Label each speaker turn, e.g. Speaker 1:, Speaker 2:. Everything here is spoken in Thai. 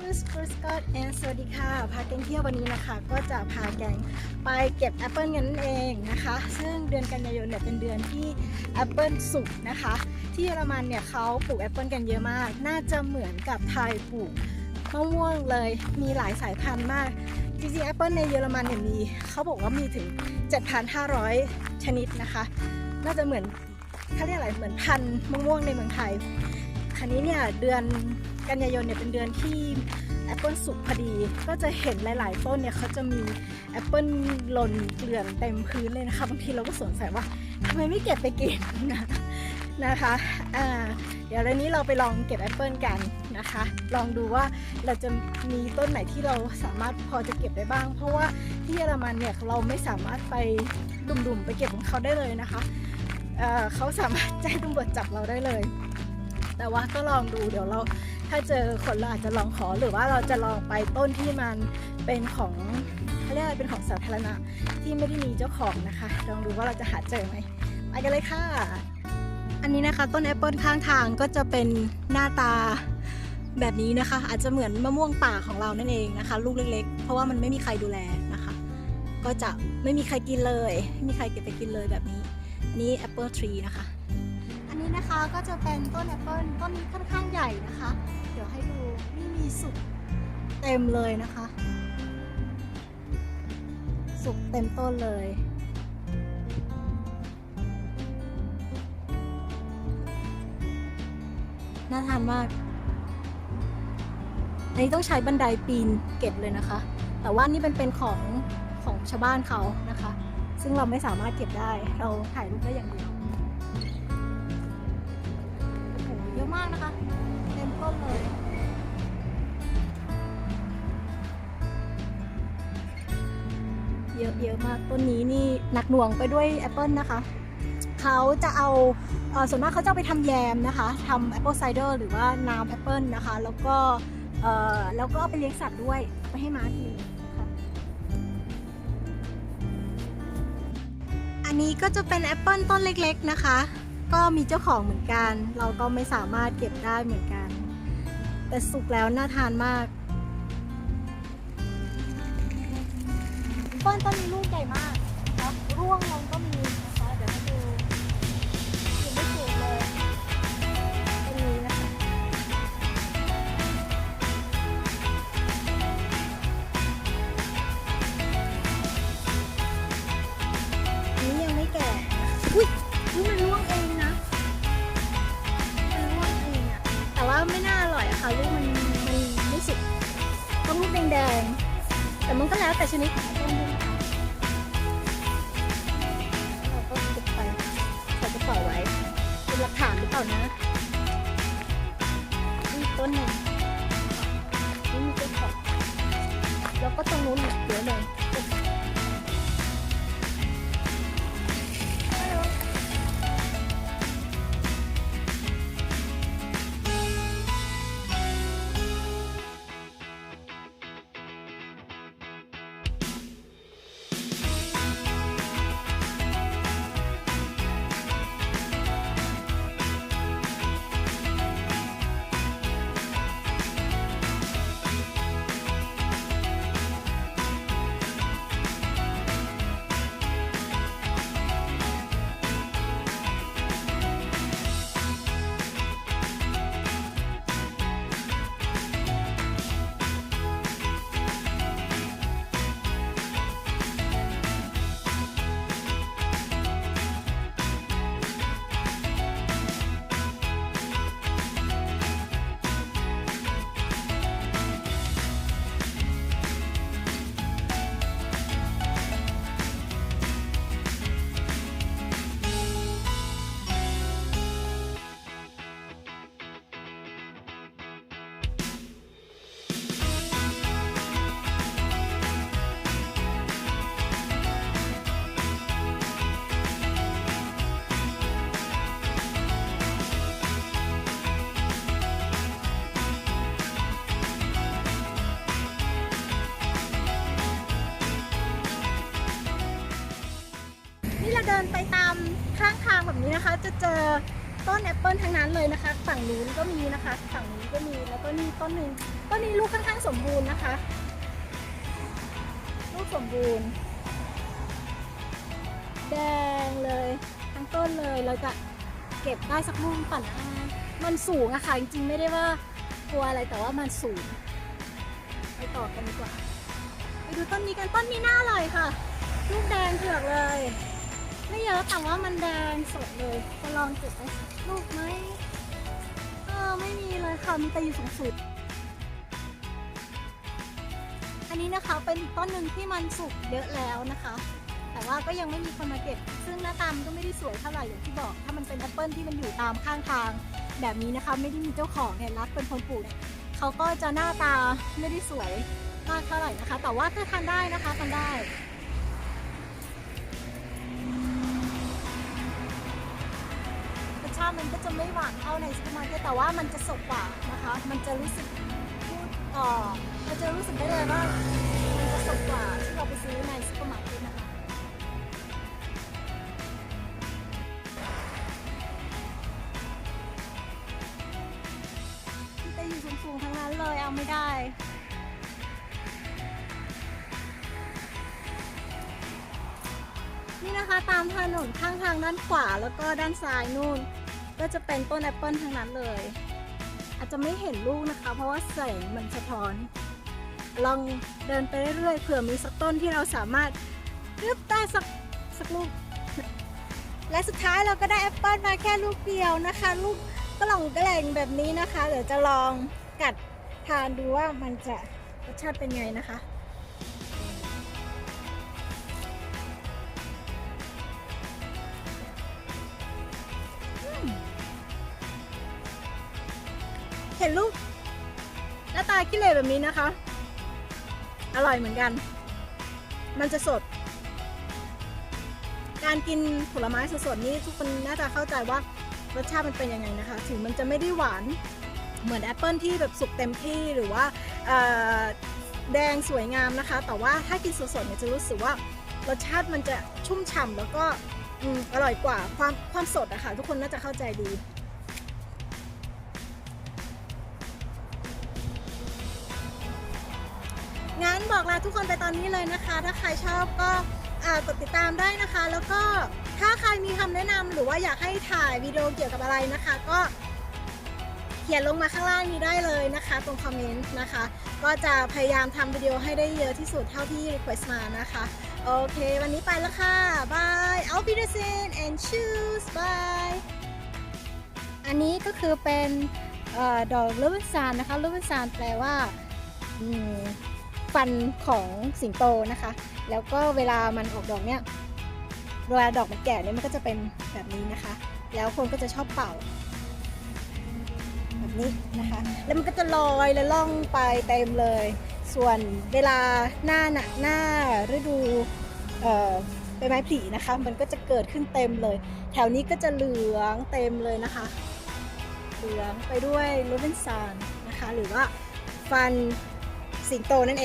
Speaker 1: Miss c r i s c o t t and สวัสดีค่ะ พาแกงเที่ยววันนี้นะคะ ก็จะพาแกงไปเก็บแอปเปิลกันนั่นเองนะคะ ซึ่งเดือนกันยายนเนี่ยเป็นเดือนที่แอปเปิลสุกนะคะ ที่เยอรมันเนี่ยเขาปลูกแอปเปิลกันเยอะมาก น่าจะเหมือนกับไทยปลูกมะม่วงเลย มีหลายสายพันธุ์มาก จริงๆแอปเปิลในเยอรมันเนี่ยมีเขาบอกว่ามีถึง 7,500 ชนิดนะคะ น่าจะเหมือนเขาเรียกอะไรเหมือนพันธุ์มะม่วงในเมืองไทยคันนี้เนี่ยเดือน กันยายนเนี่ยเป็นเดือนที่แอปเปิลสุกพอดี ก็จะเห็นหลาย ๆ ต้นเนี่ยเขาจะมีแอปเปิลหล่นเกลื่อนเต็มพื้นเลยนะคะ บางทีเราก็สงสัยว่าทำไมไม่เก็บไปกินนะนะคะเดี๋ยววันนี้เราไปลองเก็บแอปเปิลกันนะคะ ลองดูว่าเราจะมีต้นไหนที่เราสามารถพอจะเก็บได้บ้าง เพราะว่าที่เยอรมันเนี่ยเราไม่สามารถไปดุ่มๆไปเก็บของเขาได้เลยนะคะเเขาสามารถแจ้งตำรวจจับเราได้เลย แต่ว่าก็ลองดูเดี๋ยวเรา ถ้าเจอคนเราอาจจะลองขอหรือว่าเราจะลองไปต้นที่มันเป็นของเขาเรียกอะไรเป็นของสาธารณะที่ไม่ได้มีเจ้าของนะคะลองดูว่าเราจะหาเจอไหมไปกันเลยค่ะ อันนี้นะคะต้นแอปเปิลข้างทางก็จะเป็นหน้าตาแบบนี้นะคะ อาจจะเหมือนมะม่วงป่าของเรานั่นเองนะคะ ลูกเล็กๆ เพราะว่ามันไม่มีใครดูแลนะคะ ก็จะไม่มีใครกินเลยไม่มีใครเก็บไปกินเลยแบบนี้ นี่แอปเปิลทรีนะคะ นนี้นะคะก็จะเป็นต้นแอปเปิลต้นนี้ค่อนข้างใหญ่นะคะ เดี๋ยวให้ดูนี่มีสุกเต็มเลยนะคะ สุกเต็มต้นเลยน่าทานมากอันนี้ต้องใช้บันไดปีนเก็บเลยนะคะ แต่ว่านี่เป็นเป็นของของชาวบ้านเขานะคะ ซึ่งเราไม่สามารถเก็บได้ เราถ่ายรูปได้อย่างเดียว มากนะคะ เต็มต้นเลย เยอะเยอะมากต้นนี้นี่หนักหน่วงไปด้วยแอปเปิลนะคะ เขาจะเอาเออส่วนมากเขาจะไปทำแยมนะคะทำแอปเปิลไซเดอร์หรือว่าน้ำแอปเปิลนะคะ แล้วก็เออแล้วก็ไปเลี้ยงสัตว์ด้วยไปให้ม้ากินอันนี้ก็จะเป็นแอปเปิลต้นเล็กๆนะคะ ก็มีเจ้าของเหมือนกัน เราก็ไม่สามารถเก็บได้เหมือนกัน แต่สุกแล้วน่าทานมากต้นต้นนี้ลูกใหญ่มากแล้วร่วงลงก็มี ลูกมันมันไม่สุกต้องลูกแดงๆแต่มันก็แล้วแต่ชนิดของต้นด้วยนะคะเราก็เก็บไปใส่กระเป๋าไว้เป็นหลักฐานหรือเปล่านะนี่ต้นหนึ่งนี่มีต้นสองแล้วก็ตรงนู้นเยอะเลย เดินไปตามข้างทางแบบนี้นะคะ จะเจอต้นแอปเปิลทั้งนั้นเลยนะคะ ฝั่งนู้นก็มีนะคะ ฝั่งนี้ก็มีแล้วก็นี่ต้นหนึ่งต้นนี้ลูกค่อนข้างสมบูรณ์นะคะ ลูกสมบูรณ์ แดงเลย ทั้งต้นเลยเราจะเก็บได้สักลูกปั่นมันสูงอะค่ะจริงๆไม่ได้ว่ากลัวอะไรแต่ว่ามันสูง ไปต่อกันดีกว่า ไปดูต้นนี้กันต้นนี้น่าอร่อยค่ะ ลูกแดงเผือกเลย ไม่เยอะแต่ว่ามันแดงสดเลยจะลองเก็บไปสักลูกไหมเออไม่มีเลยค่ะมีแต่อยู่สูงสุด อันนี้นะคะเป็นอีกต้นหนึ่งที่มันสุกเยอะแล้วนะคะ แต่ว่าก็ยังไม่มีคนมาเก็บ ซึ่งหน้าตามันก็ไม่ได้สวยเท่าไหร่อย่างที่บอก ถ้ามันเป็นแอปเปิลที่มันอยู่ตามข้างทาง แบบนี้นะคะไม่ได้มีเจ้าของเนี่ยรักเป็นคนปลูกเนี่ยเขาก็จะหน้าตาไม่ได้สวยมากเท่าไหร่นะคะ แต่ว่าถ้าทานได้นะคะทานได้ มันก็จะไม่หวานเท่าในซูเปอร์มาร์เก็ตแต่ว่ามันจะสดกว่านะคะ มันจะรู้สึกพูดเอ่อเราจะรู้สึกได้เลยว่า มันจะสดกว่าที่เราไปซื้อในซูเปอร์มาร์เก็ตนะคะ ที่จะอยู่สูงๆทั้งนั้นเลยเอาไม่ได้นี่นะคะตามถนนข้างทางด้านขวาแล้วก็ด้านซ้ายนู่น ก็จะเป็นต้นแอปเปิลทั้งนั้นเลย อาจจะไม่เห็นลูกนะคะ เพราะว่าแสงมันสะท้อน ลองเดินไปเรื่อยๆเผื่อมีสักต้นที่เราสามารถรึบได้สักสักลูก และสุดท้ายเราก็ได้แอปเปิลมาแค่ลูกเดียวนะคะ ลูกกล่องกระแหลงแบบนี้นะคะเดี๋ยวจะลองกัดทานดูว่ามันจะรสชาติเป็นไงนะคะ เห็นลูกหน้าตาขี้เหร่แบบนี้นะคะ อร่อยเหมือนกัน มันจะสด การกินผลไม้สดๆนี่ทุกคนน่าจะเข้าใจว่ารสชาติมันเป็นยังไงนะคะ ถึงมันจะไม่ได้หวานเหมือนแอปเปิลที่แบบสุกเต็มที่หรือว่าแดงสวยงามนะคะ แต่ว่าถ้ากินสดๆเนี่ยจะรู้สึกว่ารสชาติมันจะชุ่มฉ่ำแล้วก็ออร่อยกว่าความความสดอะคะ่ะทุกคนน่าจะเข้าใจดี งั้นบอกลาทุกคนไปตอนนี้เลยนะคะ ถ้าใครชอบก็กดติดตามได้นะคะ แล้วก็ถ้าใครมีคำแนะนำหรือว่าอยากให้ถ่ายวิดีโอเกี่ยวกับอะไรนะคะ ก็เขียนลงมาข้างล่างนี้ได้เลยนะคะ ตรงคอมเมนต์นะคะ ก็จะพยายามทำวิดีโอให้ได้เยอะที่สุดเท่าที่ request มานะคะ โอเค วันนี้ไปแล้วค่ะบาย Auf Wiedersehen and choose bye อันนี้ก็คือเป็นออดอกลูเวนซานนะคะลูเวนซานแปลว่าอืม ฟันของสิงโตนะคะ แล้วก็เวลามันออกดอกเนี่ยเวลาดอกมันแก่เนี่ยมันก็จะเป็นแบบนี้นะคะ แล้วคนก็จะชอบเป่า แบบนี้นะคะ แล้วมันก็จะลอยและล่องไปเต็มเลย ส่วนเวลาหน้าหนักหน้าฤดูใบไม้ผลินะคะ มันก็จะเกิดขึ้นเต็มเลย แถวนี้ก็จะเหลืองเต็มเลยนะคะ เหลืองไปด้วยโรเบนซานนะคะ หรือว่าฟันสิงโตนั่นเอง